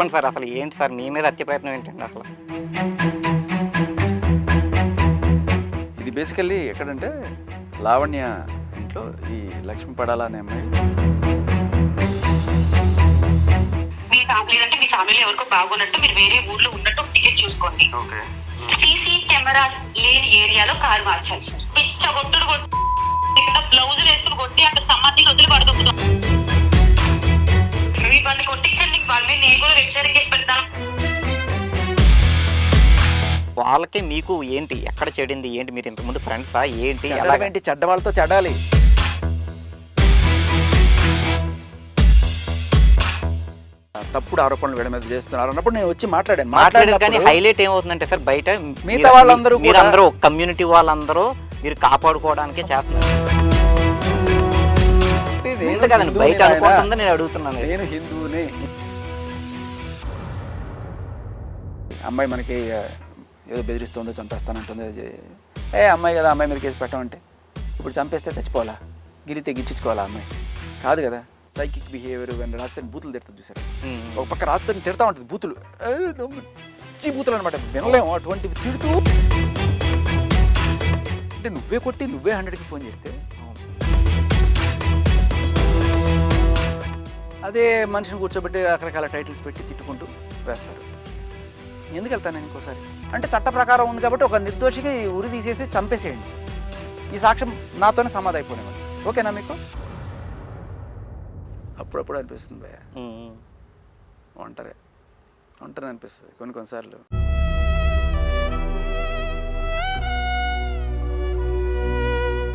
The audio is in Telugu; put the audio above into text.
చెప్పండి సార్ అసలు ఏంటి సార్ మీ మీద హత్య ప్రయత్నం ఏంటండి అసలు ఇది బేసికల్లీ ఎక్కడంటే లావణ్య ఇంట్లో ఈ లక్ష్మి పడాల అనే అమ్మాయి మీ ఫ్యామిలీ అంటే మీ ఫ్యామిలీలో ఎవరికో బాగోనట్టు మీరు వేరే ఊర్లో ఉన్నట్టు టికెట్ చూసుకోండి ఓకే సీసీ కెమెరాస్ లేని ఏరియాలో కారు మార్చాలి సార్ పిచ్చ కొట్టుడు కొట్టు ఇక్కడ బ్లౌజులు వేసుకుని కొట్టి అక్కడ సంబంధికి వదిలి పడదొక్కుతాం మీద నేను కూడా వెబ్సైట్ పెడతాను. వాళ్ళకి మీకు ఏంటి? ఎక్కడ చెడింది? ఏంటి? మీరు ఇంతకుముందు ఫ్రెండ్సా ఏంటి? ఎలా చెడ్డడం ఏంటి? చెడ్డ వాళ్ళతో చెడాలి. తప్పుడు ఆరోపణలు వీళ్ళ మీద చేస్తున్నారు అన్నప్పుడు నేను వచ్చి మాట్లాడాను. మాట్లాడారు కానీ మాట్లాడినప్పుడు హైలైట్ ఏమవుతుందంటే సార్ బయట మిగతా వాళ్ళందరూ మీరు కూడా- అందరూ కమ్యూనిటీ వాళ్ళందరూ మీరు కాపాడుకోవడానికే చేస్తున్నారు. నేను ఇంత కదండి హిందువుని బయట నాయనా. అనుకుంటుందని నేను అడుగుతున్నాను. నేను హిందువుని. అమ్మాయి మనకి ఏదో బెదిరిస్తుందో చంపేస్తానంటుందో ఏ- ఏ అమ్మాయి కదా అమ్మాయి మీద కేసు పెట్టమంటే. ఇప్పుడు చంపేస్తే చచ్చిపోవాలా? గిరితే గిచ్చుకోవాలా అమ్మాయి? కాదు కదా సైకిక్ బిహేవియర్ రాస్తే బూతులు తిడుతుంది చూసారు. ఒక పక్క రాత్రి తిడతా ఉంటుంది బూతులు. పిచ్చి బూతులు అనమాట వినలేము అటువంటివి తిడుతూ. అంటే నువ్వే కొట్టి నువ్వే హండ్రెడ్కి ఫోన్ చేస్తే. అదే మనిషిని కూర్చోబెట్టి రకరకాల టైటిల్స్ పెట్టి తిట్టుకుంటూ వేస్తారు. ఎందుకు వెళ్తాను నేను ఇంకోసారి? అంటే చట్ట ప్రకారం ఉంది కాబట్టి ఒక నిర్దోషికి ఉరి తీసేసి చంపేసేయండి. ఈ సాక్ష్యం నాతోనే సమాధి అయిపోయినవాడు ఓకేనా మీకు? అప్పుడప్పుడు అనిపిస్తుంది ఉమ్. ఒంటరి. ఒంటరి అనిపిస్తుంది కొన్ని కొన్నిసార్లు.